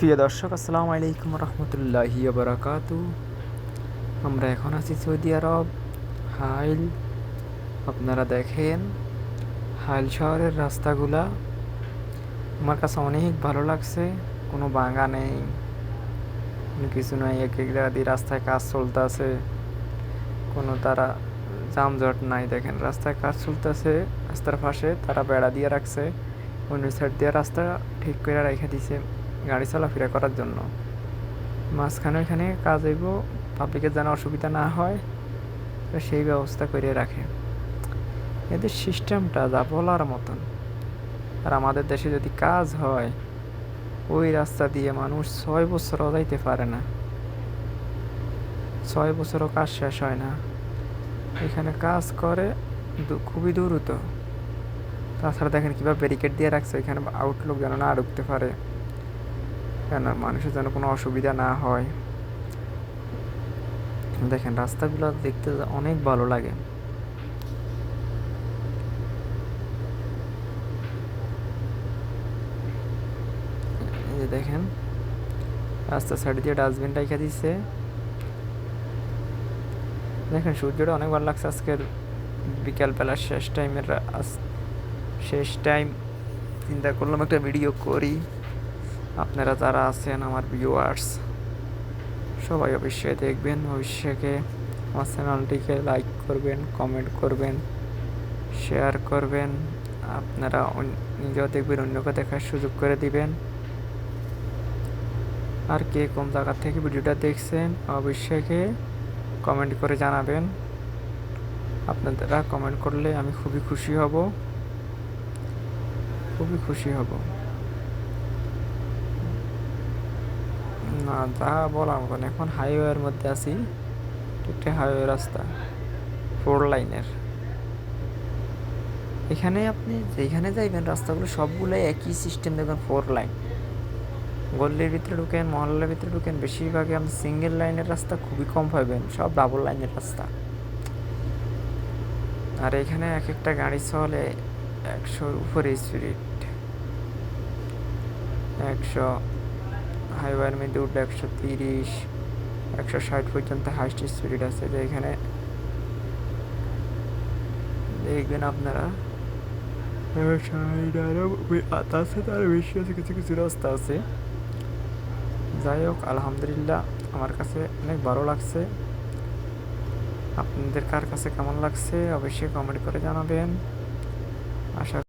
প্রিয় দর্শক, আসসালামু আলাইকুম রহমতুল্লাহি বারাকাতু আমরা এখন আছি সৌদি আরব, হাইল। আপনারা দেখেন, হাইল শহরের রাস্তাগুলা। আমার কাছে অনেক ভালো লাগছে, কোনো বাঙ্গা নেই, কোনো কিছু নাই, এক এক রাস্তায় কাজ চলতেছে। কোনো তারা যানজট নাই, দেখেন রাস্তায় কাজ চলতেছে, রাস্তার পাশে তারা বেড়া দিয়ে রাখছে, অন্য সাইড দিয়ে রাস্তা ঠিক করে রেখে দিছে। গাড়ি চলাফেরা করার জন্য। মাঝখানে ওইখানে কাজ হইব পাবলিকের যেন অসুবিধা না হয় সেই ব্যবস্থা করে রাখে। এদের সিস্টেমটা যা বলার মতন। আর আমাদের দেশে যদি কাজ হয়, ওই রাস্তা দিয়ে মানুষ ছয় বছরও যাইতে পারে না। ছয় বছরও কাজ শেষ হয় না। এখানে কাজ করে খুবই দ্রুত। তাছাড়া দেখেন কীভাবে ব্যারিকেড দিয়ে রাখছে এখানে আউটলুক যেন না ঢুকতে পারে। কেন? মানুষের যেন কোনো অসুবিধা না হয়। দেখেন, রাস্তাগুলো দেখতে অনেক ভালো লাগে। দেখেন রাস্তার সাইড দিয়ে ডাস্টবিন রেখে দিচ্ছে দেখেন, সূর্যটা অনেক ভালো লাগছে আজকের বিকালবেলার শেষ টাইমের শেষ টাইম। চিন্তা করলাম একটা ভিডিও করি। আপনারা যারা আছেন, আমার ভিউয়ার্স সবাই অবশ্যই দেখবেন। ভবিষ্যতে আমার চ্যানেলটিকে লাইক করবেন কমেন্ট করবেন শেয়ার করবেন। আপনারা নিজেও দেখবেন, অন্যকে দেখার সুযোগ করে দিবেন। আর কে কোন জায়গা থেকে ভিডিওটা দেখছেন, অবশ্যই কমেন্ট করে জানাবেন। আপনারা কমেন্ট করলে আমি খুবই খুশি হব। খুবই খুশি হব। না, যা বলার মতন। এখন হাইওয়ের মধ্যে আছি, একটা হাইওয়ে রাস্তা ফোর লাইনের এখানে আপনি যেখানে যাইবেন, রাস্তাগুলো সবগুলোই একই সিস্টেম দেখবেন ফোর লাইন গল্লির ভিতরে ঢুকেন, মহল্লার ভিতরে ঢুকেন, বেশিরভাগই আপনি সিঙ্গেল লাইনের রাস্তা খুবই কম পাবেন, সব ডাবল লাইনের রাস্তা। আর এখানে এক একটা গাড়ি চলে একশোর উপরে স্পিড একশো হাইওয়ের মধ্যে উঠলে একশো তিরিশ একশো ষাট পর্যন্ত হাইস্ট স্পিড আছে। যে এখানে দেখবেন আপনারা। তার বেশি আছে কিছু কিছু রাস্তা আছে যাই হোক আলহামদুলিল্লাহ আমার কাছে অনেক ভালো লাগছে। আপনাদের কার কাছে কেমন লাগছে অবশ্যই কমেন্ট করে জানাবেন। আশা